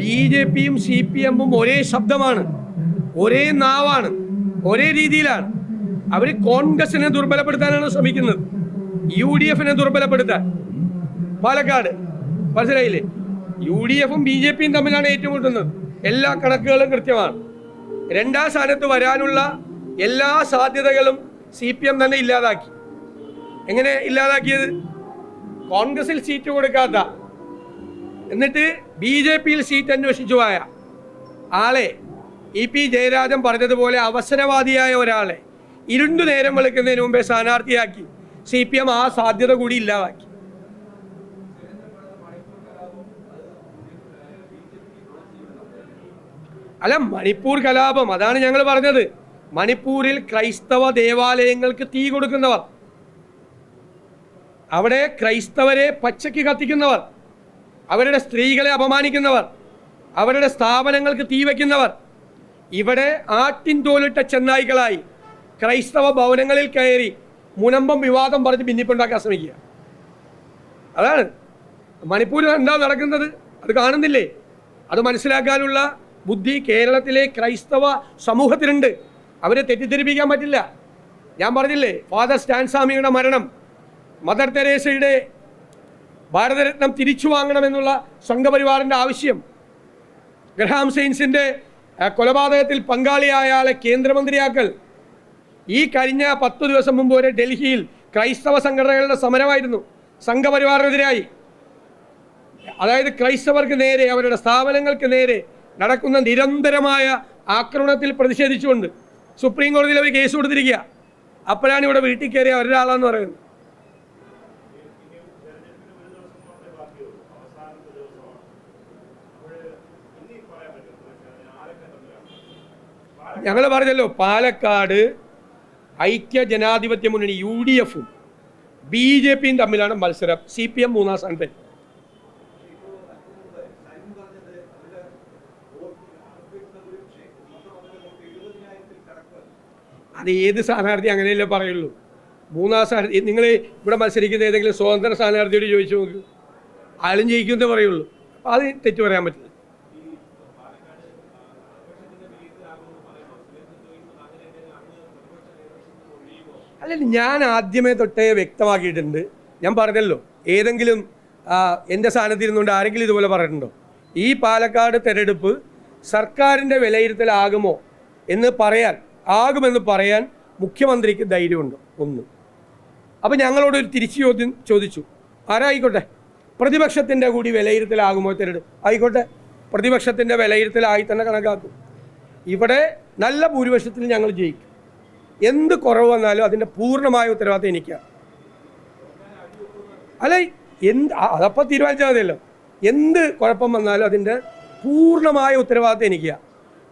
B J പിയും C P എമ്മും ഒരേ ശബ്ദമാണ് ഒരേ നാവാണ് ഒരേ രീതിയിലാണ്. അവർ കോൺഗ്രസിനെ ദുർബലപ്പെടുത്താനാണ് ശ്രമിക്കുന്നത് യു ഡി എഫിനെ ദുർബലപ്പെടുത്താൻ. പാലക്കാട് മനസ്സിലായില്ലേ യു ഡി എഫും ബി ജെ പിയും തമ്മിലാണ് ഏറ്റുമുട്ടുന്നത്. എല്ലാ കണക്കുകളും കൃത്യമാണ്. രണ്ടാം സ്ഥാനത്ത് വരാനുള്ള എല്ലാ സാധ്യതകളും സി പി എം തന്നെ ഇല്ലാതാക്കി. എങ്ങനെ ഇല്ലാതാക്കിയത്? കോൺഗ്രസിൽ സീറ്റ് കൊടുക്കാത്ത എന്നിട്ട് ബി ജെ പിയിൽ സീറ്റ് അന്വേഷിച്ചു പോയ ആളെ ഇ പി ജയരാജൻ പറഞ്ഞതുപോലെ അവസരവാദിയായ ഒരാളെ ഇരുണ്ടു നേരം വിളിക്കുന്നതിന് മുമ്പേ സ്ഥാനാർത്ഥിയാക്കി സി പി എം ആ സാധ്യത കൂടി ഇല്ലാതാക്കി. അല്ല മണിപ്പൂർ കലാപം അതാണ് ഞങ്ങൾ പറഞ്ഞത്. മണിപ്പൂരിൽ ക്രൈസ്തവ ദേവാലയങ്ങൾക്ക് തീ കൊടുക്കുന്നവർ. അവിടെ ക്രൈസ്തവരെ പച്ചയ്ക്ക് കത്തിക്കുന്നവർ. അവരുടെ സ്ത്രീകളെ അപമാനിക്കുന്നവർ അവരുടെ സ്ഥാപനങ്ങൾക്ക് തീവയ്ക്കുന്നവർ ഇവിടെ ആട്ടിൻ തോലിട്ട ചെന്നായികളായി ക്രൈസ്തവ ഭവനങ്ങളിൽ കയറി മുനമ്പം വിവാദം പറഞ്ഞ് ഭിന്നിപ്പുണ്ടാക്കാൻ ശ്രമിക്കുക. അതാണ്. മണിപ്പൂരിൽ എന്താ നടക്കുന്നത്? അത് കാണുന്നില്ലേ? അത് മനസ്സിലാക്കാനുള്ള ബുദ്ധി കേരളത്തിലെ ക്രൈസ്തവ സമൂഹത്തിനുണ്ട്. അവരെ തെറ്റിദ്ധരിപ്പിക്കാൻ പറ്റില്ല. ഞാൻ പറഞ്ഞില്ലേ ഫാദർ സ്റ്റാൻസ്വാമിയുടെ മരണം മദർ തെരേസയുടെ ഭാരതരത്നം തിരിച്ചു വാങ്ങണമെന്നുള്ള സംഘപരിവാറിന്റെ ആവശ്യം. ഗ്രഹാം സെയിൻസിന്റെ കൊലപാതകത്തിൽ പങ്കാളിയായ ആളെ കേന്ദ്രമന്ത്രിയാക്കൽ. ഈ കഴിഞ്ഞ പത്തു ദിവസം മുമ്പ് വരെ ഡൽഹിയിൽ ക്രൈസ്തവ സംഘടനകളുടെ സമരമായിരുന്നു സംഘപരിവാറിനെതിരായി. അതായത് ക്രൈസ്തവർക്ക് നേരെ അവരുടെ സ്ഥാപനങ്ങൾക്ക് നേരെ നടക്കുന്ന നിരന്തരമായ ആക്രമണത്തിൽ പ്രതിഷേധിച്ചുകൊണ്ട് സുപ്രീം കോടതിയിൽ അവർ കേസ് കൊടുത്തിരിക്കുക. അപ്പോഴാണ് ഇവിടെ വീട്ടിൽ കയറിയ ഒരാളാന്ന് പറയുന്നത്. ഞങ്ങൾ പറഞ്ഞല്ലോ പാലക്കാട് ഐക്യ ജനാധിപത്യ മുന്നണി യു ഡി എഫും ബി ജെ പിയും തമ്മിലാണ് മത്സരം. സി പി എം മൂന്നാം സ്ഥാനത്ത്. അത് ഏത് സ്ഥാനാർത്ഥി അങ്ങനെയല്ലേ പറയുള്ളൂ? മൂന്നാം സ്ഥാനാർത്ഥി നിങ്ങൾ ഇവിടെ മത്സരിക്കുന്ന ഏതെങ്കിലും സ്വതന്ത്ര സ്ഥാനാർത്ഥിയോട് ചോദിച്ചു നോക്ക്. ആളും ജയിക്കുമെന്നേ പറയുള്ളൂ. അത് തെറ്റു പറയാൻ പറ്റില്ല. അല്ല ഞാൻ ആദ്യമേ തൊട്ടേ വ്യക്തമാക്കിയിട്ടുണ്ട്. ഞാൻ പറഞ്ഞല്ലോ ഏതെങ്കിലും എന്റെ സ്ഥാനത്ത് ഇരുന്നുകൊണ്ട് ആരെങ്കിലും ഇതുപോലെ പറഞ്ഞിട്ടുണ്ടോ? ഈ പാലക്കാട് തെരഞ്ഞെടുപ്പ് സർക്കാരിന്റെ വിലയിരുത്തലാകുമോ എന്ന് പറയാൻ ആകുമെന്ന് പറയാൻ മുഖ്യമന്ത്രിക്ക് ധൈര്യമുണ്ടോ ഒന്ന്. അപ്പം ഞങ്ങളോട് ഒരു തിരിച്ചു ചോദ്യം ചോദിച്ചു. ആരായിക്കോട്ടെ? പ്രതിപക്ഷത്തിന്റെ കൂടി വിലയിരുത്തലാകുമോ തെരഞ്ഞെടുപ്പ്. ആയിക്കോട്ടെ. പ്രതിപക്ഷത്തിന്റെ വിലയിരുത്തലായി തന്നെ കണക്കാക്കും. ഇവിടെ നല്ല ഭൂരിപക്ഷത്തിൽ ഞങ്ങൾ ജയിക്കും. എന്ത് കുറവ് വന്നാലും അതിന്റെ പൂർണമായ ഉത്തരവാദിത്തം എനിക്കാണ് അല്ല എന്ത് അതപ്പോൾ തീരുമാനിച്ചാൽ മതിയല്ലോ. എന്ത് കുഴപ്പം വന്നാലും അതിന്റെ പൂർണമായ ഉത്തരവാദിത്തം എനിക്കാണ്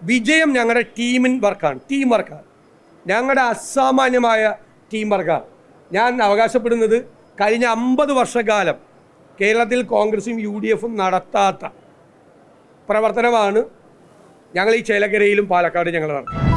വിജയം ഞങ്ങളുടെ ടീമിൻ വർക്കാണ്. ടീം വർക്കാണ്. ഞങ്ങളുടെ അസാമാന്യമായ ടീം വർക്കാണ്. ഞാൻ അവകാശപ്പെടുന്നത് കഴിഞ്ഞ അമ്പത് വർഷക്കാലം കേരളത്തിൽ കോൺഗ്രസും യു ഡി എഫും നടത്താത്ത പ്രവർത്തനമാണ് ഞങ്ങൾ ഈ ചേലക്കരയിലും പാലക്കാട് ഞങ്ങൾ നടത്തുന്നത്.